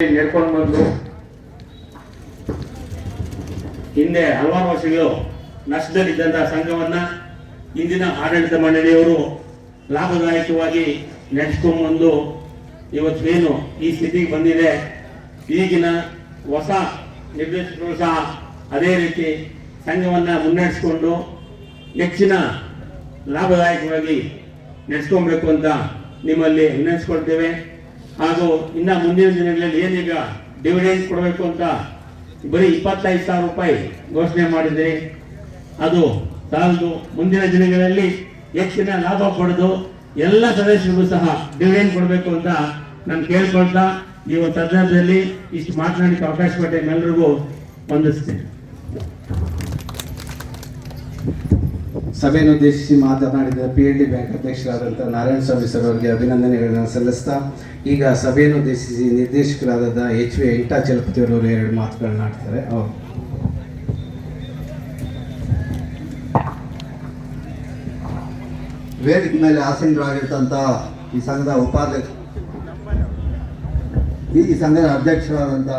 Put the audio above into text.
ನಡ್ಕೊಂಡು ಬಂದು ಹಿಂದೆ ಹಲವಾರು ವರ್ಷಗಳು ನಷ್ಟದಲ್ಲಿದ್ದಂತಹ ಸಂಘವನ್ನ ಇಂದಿನ ಆಡಳಿತ ಮಂಡಳಿಯವರು ಲಾಭದಾಯಕವಾಗಿ ನಡೆಸ್ಕೊಂಡು ಬಂದು ಇವತ್ತೇನು ಈ ಸ್ಥಿತಿಗೆ ಬಂದಿದೆ. ಈಗಿನ ಹೊಸ ನಿರ್ದೇಶಕರು ಸಹ ಅದೇ ರೀತಿ ಸಂಘವನ್ನ ಮುನ್ನಡೆಸ್ಕೊಂಡು ಹೆಚ್ಚಿನ ಲಾಭದಾಯಕವಾಗಿ ನಡೆಸ್ಕೊಬೇಕು ಅಂತ ನಿಮ್ಮಲ್ಲಿ ವಿನಂತಿಸ್ಕೊಳ್ತೇವೆ. ಹಾಗೂ ಇನ್ನ ಮುಂದಿನ ದಿನಗಳಲ್ಲಿ ಏನೀಗ ಡಿವಿಡೆಂಡ್ ಕೊಡಬೇಕು ಅಂತ ಬರೀ ಇಪ್ಪತ್ತೈದು ಸಾವಿರ ರೂಪಾಯಿ ಘೋಷಣೆ ಮಾಡಿದ್ರಿ ಅದು ಸಾಲದು ಮುಂದಿನ ದಿನಗಳಲ್ಲಿ ಹೆಚ್ಚಿನ ಲಾಭ ಪಡೆದು ಎಲ್ಲ ಸದಸ್ಯರಿಗೂ ಸಹ ಡಿವಿಡೆಂಡ್ ಕೊಡಬೇಕು ಅಂತ ನಾನು ಕೇಳ್ಕೊಳ್ತಾ ನೀವು ತಜ್ಞರದಲ್ಲಿ ಇಷ್ಟು ಮಾತನಾಡಲಿಕ್ಕೆ ಅವಕಾಶ ಕೊಟ್ಟೆ ಎಲ್ಲರಿಗೂ ವಂದಿಸ್ತೇನೆ. ಸಭೆಯನ್ನು ಉದ್ದೇಶಿಸಿ ಮಾತನಾಡಿದ ಪಿ ಎಲ್ ಡಿ ಬ್ಯಾಂಕ್ ಅಧ್ಯಕ್ಷರಾದಂಥ ನಾರಾಯಣ ಸ್ವಾಮಿ ಸರ್ ಅವರಿಗೆ ಅಭಿನಂದನೆಗಳನ್ನು ಸಲ್ಲಿಸ್ತಾ, ಈಗ ಸಭೆಯನ್ನು ಉದ್ದೇಶಿಸಿ ನಿರ್ದೇಶಕರಾದ ಎಚ್ ವಿ ವೆಂಕಟಾಚಲಪತಿ ಅವರು ಎರಡು ಮಾತುಗಳನ್ನ ಆಡ್ತಾರೆ. ಅವರು ವೇದಿಕೆ ಮೇಲೆ ಆಸೀನರಾಗಿರ್ತಂಥ ಈ ಸಂಘದ ಉಪಾಧ್ಯಕ್ಷ, ಈ ಸಂಘದ ಅಧ್ಯಕ್ಷರಾದಂಥ